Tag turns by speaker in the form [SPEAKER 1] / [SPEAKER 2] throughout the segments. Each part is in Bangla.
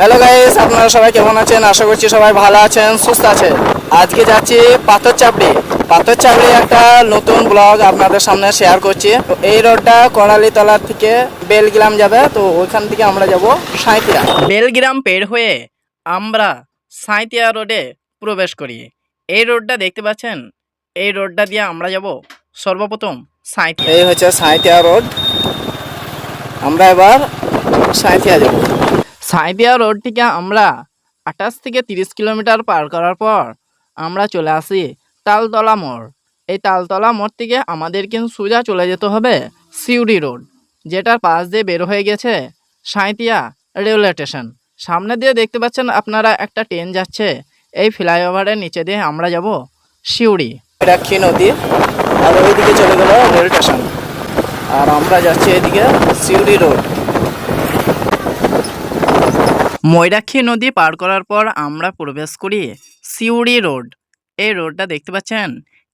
[SPEAKER 1] হ্যালো গাইস আপনারা সবাই কেমন আছেন? আশা করছি সবাই ভালো আছেন সুস্থ আছেন। আজকে যাচ্ছি পাথর চাপড়ি। পাথর চাপড়ি একটা নতুন ব্লগ আপনাদের সামনে শেয়ার করছি। তো এই রোডটা করালি তলার থেকে বেলগ্রাম যাবে তো ওইখান থেকে আমরা যাব সাঁইতিয়া বেলগ্রাম পের হয়ে আমরা সাঁইতিয়া রোডে প্রবেশ করি। এই রোডটা দেখতে পাচ্ছেন? এই রোডটা দিয়ে আমরা যাব সর্বপ্রথম সাঁইতিয়া এই হচ্ছে সাঁইতিয়া রোড আমরা এবার সাঁইতিয়া যাব। সাঁইতিয়া রোড থেকে আমরা আঠাশ থেকে তিরিশ কিলোমিটার পার করার পর আমরা চলে আসি তালতলা মোড়। এই তালতলা মোড় থেকে আমাদের কিন্তু সোজা চলে যেতে হবে সিউড়ি রোড, যেটার পাশ দিয়ে বের হয়ে গেছে সাঁইতিয়া রেলওয়ে স্টেশন। সামনে দিয়ে দেখতে পাচ্ছেন আপনারা একটা ট্রেন যাচ্ছে, এই ফ্লাইওভারের নিচে দিয়ে আমরা যাব সিউড়ি। রাক্ষী নদী, আর ওইদিকে চলে গেল রেল স্টেশন। আর আমরা যাচ্ছি এদিকে সিউড়ি রোড। ময়রাক্ষী নদী পার করার পর আমরা প্রবেশ করি সিউড়ি রোড। এই রোডটা দেখতে পাচ্ছেন?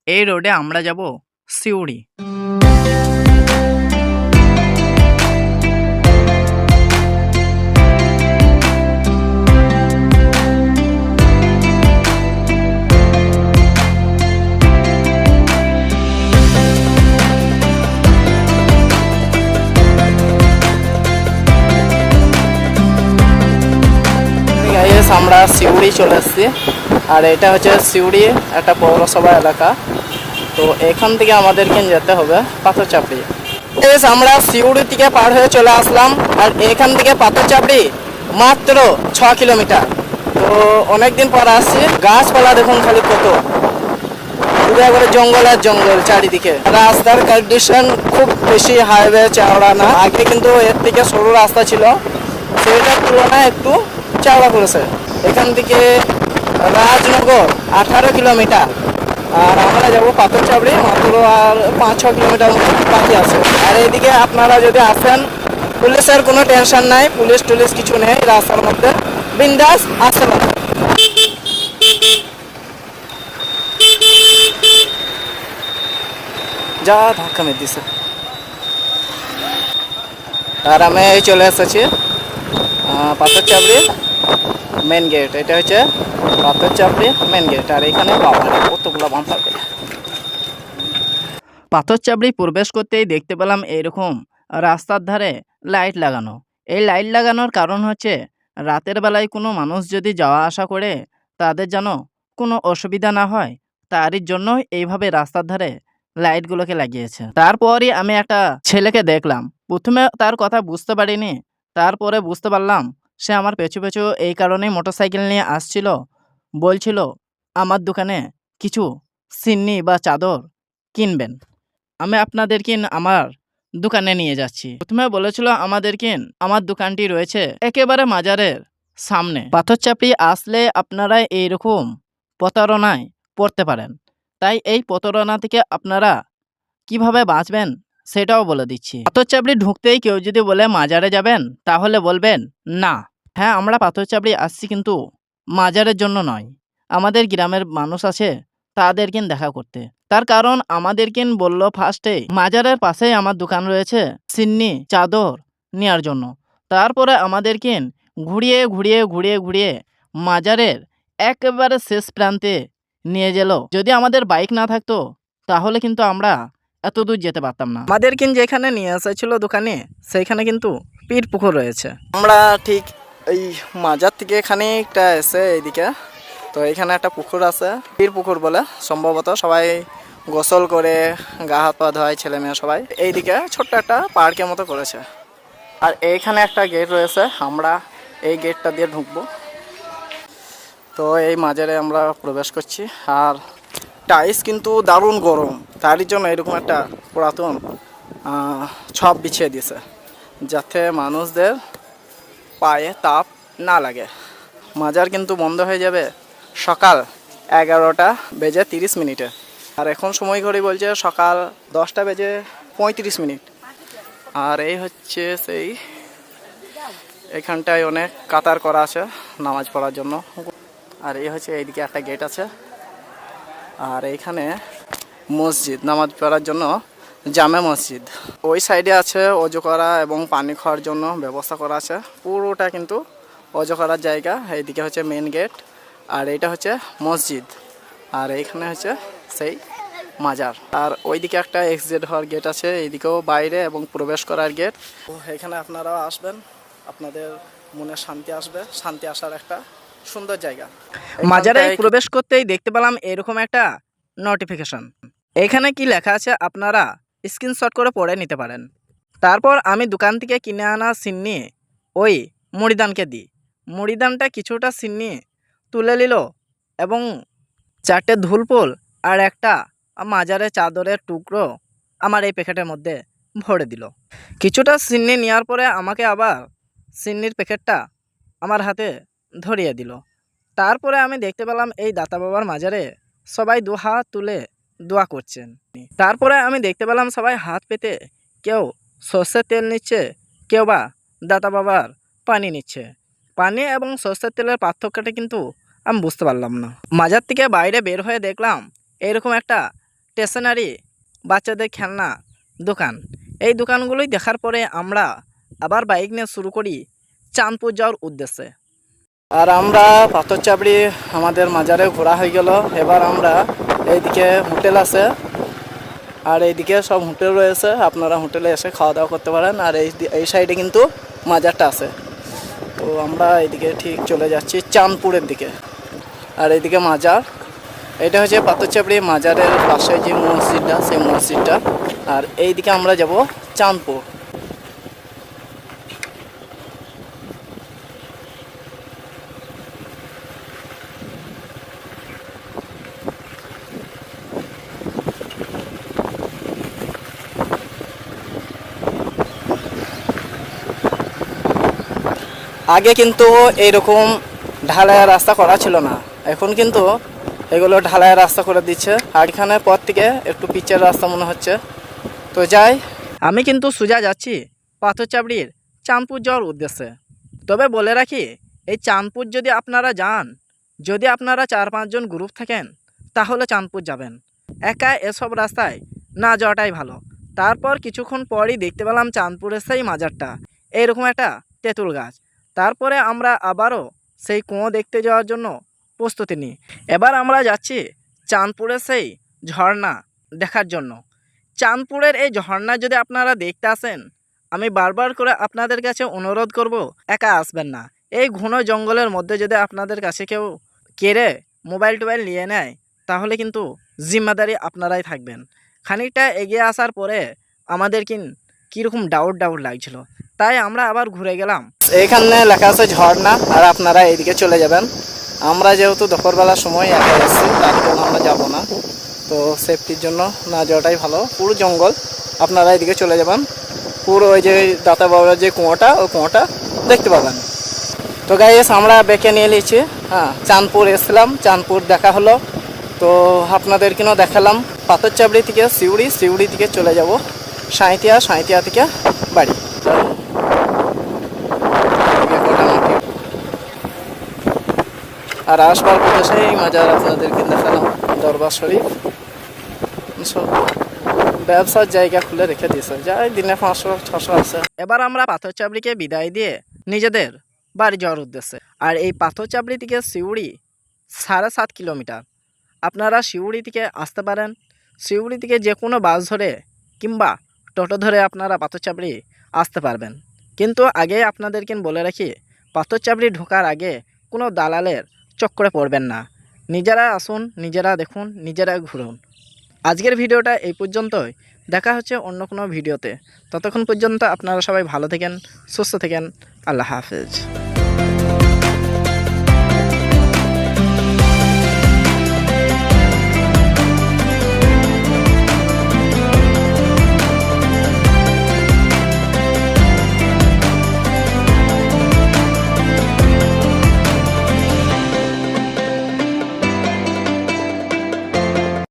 [SPEAKER 1] এই রোডে আমরা যাব সিউড়ি। আমরা সিউড়ি চলে এসেছি আর এটা হচ্ছে সিউড়ি, একটা পৌরসভা এলাকা। তো এখান থেকে আমাদেরকে যেতে হবে পাথর চাপড়ি বেশ আমরা সিউড়ি থেকে পার হয়ে চলে আসলাম, আর এখান থেকে পাথর চাপড়ি মাত্র ছ কিলোমিটার। তো অনেকদিন পর আসছি, গাছপালা দেখুন খালি কত। একবারে জঙ্গল আর জঙ্গল চারিদিকে। রাস্তার কন্ডিশন খুব বেশি হাইওয়ে চওড়া না। আগে কিন্তু এর থেকে সরু রাস্তা ছিল। সেটার তুলনায় একটু চওড়া করেছে। এখান থেকে রাজনগর, আঠারো কিলোমিটার। আর আমরা যাব পাথর চাপড়ি মাত্র আর পাঁচ, ছ কিলোমিটার মতো বাকি আছে। আর এদিকে আপনারা যদি আসেন, পুলিশের কোনো টেনশন নাই, পুলিশ টুলিশ কিছু নেই, রাস্তার মধ্যে। বিন্দাস আসতে পারেন যা ধাক্কা মেরে দিছে আর আমি চলে এসেছি পাথর চাপড়ি মেন গেট এটা হচ্ছে পাথর চাপড়ি মেন গেট আর এখানে বাবা কতগুলো থাকে পাথর প্রবেশ করতেই দেখতে পেলাম এরকম রাস্তার ধারে লাইট লাগানো। এই লাইট লাগানোর কারণ হচ্ছে রাতের বেলায় কোনো মানুষ যদি যাওয়া আসা করে, তাদের যেন কোনো অসুবিধা না হয়, তারই জন্য এইভাবে রাস্তার ধারে লাইটগুলোকে লাগিয়েছে। তারপরই আমি একটা ছেলেকে দেখলাম। প্রথমে তার কথা বুঝতে পারিনি, তারপরে বুঝতে পারলাম সে আমার পেছু পেছু এই কারণেই মোটরসাইকেল নিয়ে আসছিল। বলছিল, আমার দোকানে কিছু সিন্নি বা চাদর কিনবেন। আমি আপনাদেরকে আমার দোকানে নিয়ে যাচ্ছি। প্রথমে বলেছিল, আমাদেরকে আমার দোকানটি রয়েছে একেবারে মাজারের সামনে। পাথর চাপড়ি আসলে আপনারা এইরকম প্রতারণায় পড়তে পারেন। তাই এই প্রতারণা থেকে আপনারা কীভাবে বাঁচবেন সেটাও বলে দিচ্ছি। পাথর চাপড়ি ঢুকতেই কেউ যদি বলে, মাজারে যাবেন? তাহলে বলবেন, না। হ্যাঁ আমরা পাথর চাপড়ি আসছি কিন্তু মাজারের জন্য নয়। আমাদের গ্রামের মানুষ আছে তাদেরকে দেখা করতে। তার কারণ আমাদেরকে বলল ফার্স্টে মাজারের পাশেই আমার দোকান রয়েছে সিন্নি চাদর নেওয়ার জন্য। তারপরে আমাদেরকে ঘুরিয়ে ঘুরিয়ে ঘুরিয়ে ঘুরিয়ে মাজারের একেবারে শেষ প্রান্তে নিয়ে গেল। যদি আমাদের বাইক না থাকতো, তাহলে কিন্তু আমরা এত দূর যেতে পারতাম না। আমাদের কিন্তু যেখানে নিয়ে এসেছিল দোকানে, সেইখানে কিন্তু পীর পুকুর রয়েছে। আমরা ঠিক এই মাজার থেকে খানিকটা এসে এইদিকে। তো এখানে একটা পুকুর আছে পীর পুকুর বলে। সম্ভবত সবাই গোসল করে গা হাত পা ধোয়, ছেলে মেয়ে সবাই। এইদিকে ছোট্ট একটা পার্কের মতো করেছে। আর এইখানে একটা গেট রয়েছে, আমরা এই গেটটা দিয়ে ঢুকবো। তো এই মাজারে আমরা প্রবেশ করছি। আর টাইস কিন্তু দারুণ গরম, তারই জন্য এরকম একটা পুরাতন ছপ বিছিয়ে দিয়েছে। যাতে মানুষদের পায়ে তাপ না লাগে। মাজার কিন্তু বন্ধ হয়ে যাবে সকাল এগারোটা বেজে তিরিশ মিনিটে। আর এখন সময় ঘড়ি বলছে সকাল দশটা বেজে পঁয়ত্রিশ মিনিট। আর এই হচ্ছে সেই এখানটায় অনেক কাতার করা আছে নামাজ পড়ার জন্য। আর এই হচ্ছে এইদিকে একটা গেট আছে। আর এইখানে মসজিদ নামাজ পড়ার জন্য জামে মসজিদ। ওই সাইডে আছে অজু করা এবং পানি খাওয়ার জন্য ব্যবস্থা করা আছে। পুরোটা কিন্তু অজু করার জায়গা। এইদিকে হচ্ছে মেন গেট আর এটা হচ্ছে মসজিদ। আর এইখানে হচ্ছে সেই মাজার। আর ওইদিকে একটা এক্সিট হওয়ার গেট আছে। এইদিকেও বাইরে এবং প্রবেশ করার গেট তো এখানে আপনারাও আসবেন। আপনাদের মনে শান্তি আসবে। শান্তি আসার একটা সুন্দর জায়গা। মাজারে প্রবেশ করতেই দেখতে পেলাম এরকম একটা নোটিফিকেশন এখানে কি লেখা আছে আপনারা স্ক্রিনশট করে পড়ে নিতে পারেন। তারপর আমি দোকান থেকে কিনে আনা সিন্নি ওই মুড়িদানকে দিই। মুড়িদানটা কিছুটা সিন্নি তুলে নিল এবং চারটে ধুলপুল আর একটা মাজারে চাদরের টুকরো আমার এই প্যাকেটের মধ্যে ভরে দিল। কিছুটা সিন্নি নেওয়ার পরে আমাকে আবার সিন্নির প্যাকেটটা আমার হাতে ধরিয়ে দিল। তারপরে আমি দেখতে পেলাম এই দাতা বাবার মাজারে সবাই দু হাত তুলে দোয়া করছেন। তারপরে আমি দেখতে পেলাম সবাই হাত পেতে কেউ সর্ষের তেল নিচ্ছে, কেউ বা দাতা বাবার পানি নিচ্ছে। পানি এবং সর্ষের তেলের পার্থক্যটা কিন্তু আমি বুঝতে পারলাম না। মাজার থেকে বাইরে বের হয়ে দেখলাম এরকম একটা স্টেশনারি বাচ্চাদের খেলনা দোকান। এই দোকানগুলোই দেখার পরে আমরা আবার বাইক নিয়ে শুরু করি চাঁদপুর যাওয়ার উদ্দেশ্যে। আর আমরা পাথর চাপড়ি আমাদের মাজারে ঘোরা হয়ে গেল। এবার আমরা এইদিকে হোটেল আছে। আর এইদিকে সব হোটেল রয়েছে। আপনারা হোটেলে এসে খাওয়া দাওয়া করতে পারেন। আর এই এই সাইডে কিন্তু মাজারটা আছে। তো আমরা এইদিকে ঠিক চলে যাচ্ছি চাঁদপুরের দিকে। আর এইদিকে মাজার। এটা হচ্ছে পাথরচাপড়ি মাজারের পাশে যে মসজিদটা, সেই মসজিদটা। আর এইদিকে আমরা যাব চাঁদপুর। আগে কিন্তু এইরকম ঢালাইয়ের রাস্তা করা ছিল না। এখন কিন্তু এগুলো ঢালাইয়ের রাস্তা করে দিচ্ছে। আর এখানে পর থেকে একটু পিচের রাস্তা মনে হচ্ছে। তো যাই, আমি কিন্তু সোজা যাচ্ছি পাথর চাপড়ির চাঁদপুর যাওয়ার উদ্দেশ্যে। তবে বলে রাখি, এই চাঁদপুর যদি আপনারা যান, যদি আপনারা চার পাঁচজন গ্রুপ থাকেন, তাহলে চাঁদপুর যাবেন। একা এসব রাস্তায় না যাওয়াটাই ভালো। তারপর কিছুক্ষণ পরই দেখতে পেলাম চাঁদপুরের সেই মাজারটা। এইরকম একটা তেঁতুল গাছ। তারপরে আমরা আবারও সেই কুঁয়ো দেখতে যাওয়ার জন্য প্রস্তুতি নিই। এবার আমরা যাচ্ছি চাঁদপুরের সেই ঝর্ণা দেখার জন্য। চাঁদপুরের এই ঝর্ণা যদি আপনারা দেখতে আসেন, আমি বারবার করে আপনাদের কাছে অনুরোধ করব, একা আসবেন না। এই ঘন জঙ্গলের মধ্যে যদি আপনাদের কাছে কেউ কেড়ে মোবাইল টোবাইল নিয়ে নেয়, তাহলে কিন্তু জিম্মাদারি আপনারাই থাকবেন। খানিকটা এগিয়ে আসার পরে আমাদের কিন কীরকম ডাউট ডাউট লাগছিল। তাই আমরা আবার ঘুরে গেলাম এইখানে লেখা আছে ঝর্ণা, আর আপনারা এইদিকে চলে যাবেন। আমরা যেহেতু দুপুরবেলার সময় একা এসেছি তার জন্য আমরা যাব না। তো সেফটির জন্য না যাওয়াটাই ভালো। পুরো জঙ্গল, আপনারা এদিকে চলে যাবেন। পুরো ওই যে দাতা বাবার যে কুয়োটা, ওই কুয়োটা দেখতে পাবেন। তো গাইস আমরা বেঁকে নিয়ে নিয়েছি। হ্যাঁ চাঁদপুর এসেছিলাম, চাঁদপুর দেখা হলো। তো আপনাদের কিনেও দেখালাম। পাথর চাবড়ি থেকে সিউড়ি সিউড়ি থেকে চলে যাব। সাঁইতিয়া সাঁইতিয়া থেকে বাড়ি। আর আসবার পথে সেই মাজার আপনাদেরকে দেখালাম দরবার শরীফ। ব্যবসার জায়গা খুলে রেখে দিয়েছে। যাই, দিনে পাঁচশো, ছশো আছে। এবার আমরা পাথর চাবড়িকে বিদায় দিয়ে নিজেদের বাড়ি যাওয়ার উদ্দেশ্যে। আর এই পাথর চাবড়ি থেকে সিউড়ি সাড়ে সাত কিলোমিটার। আপনারা সিউড়ি থেকে আসতে পারেন। সিউড়ি থেকে যে কোনো বাস ধরে কিংবা টোটো ধরে আপনারা পাথর চাবড়ি আসতে পারবেন। কিন্তু আগে আপনাদেরকে বলে রাখি, পাথর চাবড়ি ঢোকার আগে কোনো দালালের চক্করে পড়বেন না। নিজেরা আসুন, নিজেরা দেখুন, নিজেরা ঘুরুন। আজকের ভিডিওটা এই পর্যন্তই। দেখা হচ্ছে অন্য কোনো ভিডিওতে। ততক্ষণ পর্যন্ত আপনারা সবাই ভালো থাকেন, সুস্থ থাকেন। আল্লাহ হাফেজ।